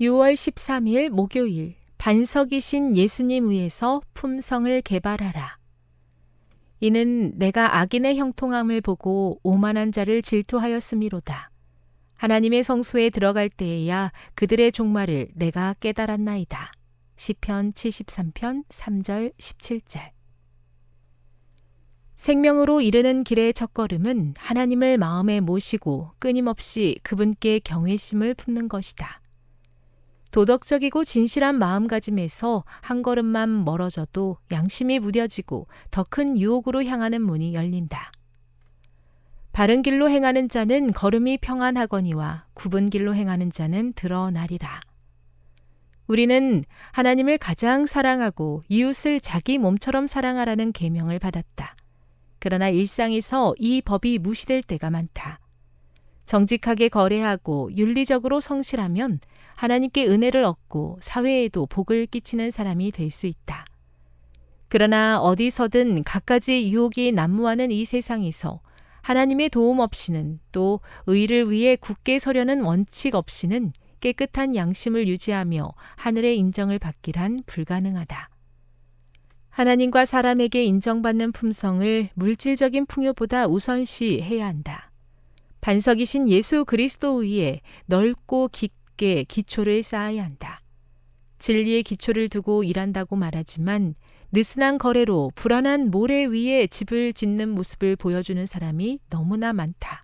6월 13일 목요일 반석이신 예수님 위에서 품성을 개발하라. 이는 내가 악인의 형통함을 보고 오만한 자를 질투하였음이로다. 하나님의 성소에 들어갈 때에야 그들의 종말을 내가 깨달았나이다. 시편 73편 3절 17절 생명으로 이르는 길의 첫걸음은 하나님을 마음에 모시고 끊임없이 그분께 경외심을 품는 것이다. 도덕적이고 진실한 마음가짐에서 한 걸음만 멀어져도 양심이 무뎌지고 더 큰 유혹으로 향하는 문이 열린다. 바른 길로 행하는 자는 걸음이 평안하거니와 굽은 길로 행하는 자는 드러나리라. 우리는 하나님을 가장 사랑하고 이웃을 자기 몸처럼 사랑하라는 계명을 받았다. 그러나 일상에서 이 법이 무시될 때가 많다. 정직하게 거래하고 윤리적으로 성실하면 하나님께 은혜를 얻고 사회에도 복을 끼치는 사람이 될 수 있다. 그러나 어디서든 갖가지 유혹이 난무하는 이 세상에서 하나님의 도움 없이는 또 의를 위해 굳게 서려는 원칙 없이는 깨끗한 양심을 유지하며 하늘의 인정을 받기란 불가능하다. 하나님과 사람에게 인정받는 품성을 물질적인 풍요보다 우선시 해야 한다. 반석이신 예수 그리스도 위에 넓고 깊게 기초를 쌓아야 한다. 진리의 기초를 두고 일한다고 말하지만 느슨한 거래로 불안한 모래 위에 집을 짓는 모습을 보여주는 사람이 너무나 많다.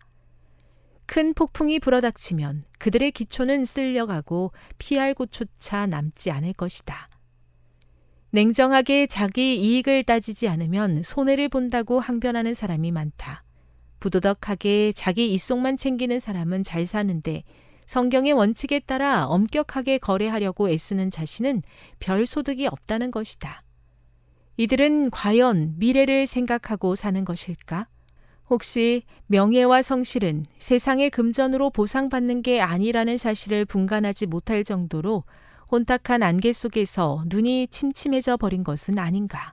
큰 폭풍이 불어닥치면 그들의 기초는 쓸려가고 피할 곳조차 남지 않을 것이다. 냉정하게 자기 이익을 따지지 않으면 손해를 본다고 항변하는 사람이 많다. 부도덕하게 자기 이속만 챙기는 사람은 잘 사는데 성경의 원칙에 따라 엄격하게 거래하려고 애쓰는 자신은 별 소득이 없다는 것이다. 이들은 과연 미래를 생각하고 사는 것일까? 혹시 명예와 성실은 세상의 금전으로 보상받는 게 아니라는 사실을 분간하지 못할 정도로 혼탁한 안개 속에서 눈이 침침해져 버린 것은 아닌가?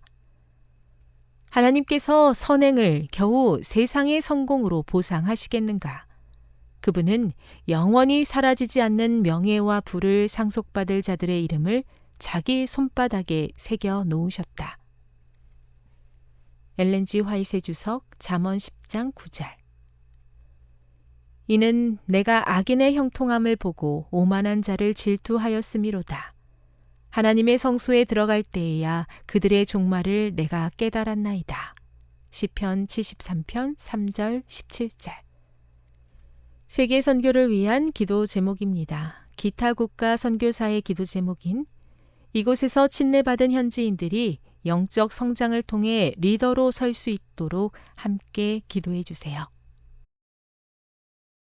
하나님께서 선행을 겨우 세상의 성공으로 보상하시겠는가? 그분은 영원히 사라지지 않는 명예와 부를 상속받을 자들의 이름을 자기 손바닥에 새겨 놓으셨다. 엘렌지 화이세 주석 잠언 10장 9절 이는 내가 악인의 형통함을 보고 오만한 자를 질투하였음이로다. 하나님의 성소에 들어갈 때에야 그들의 종말을 내가 깨달았나이다. 시편 73편 3절 17절 세계 선교를 위한 기도 제목입니다. 기타 국가 선교사의 기도 제목인 이곳에서 침례받은 현지인들이 영적 성장을 통해 리더로 설 수 있도록 함께 기도해 주세요.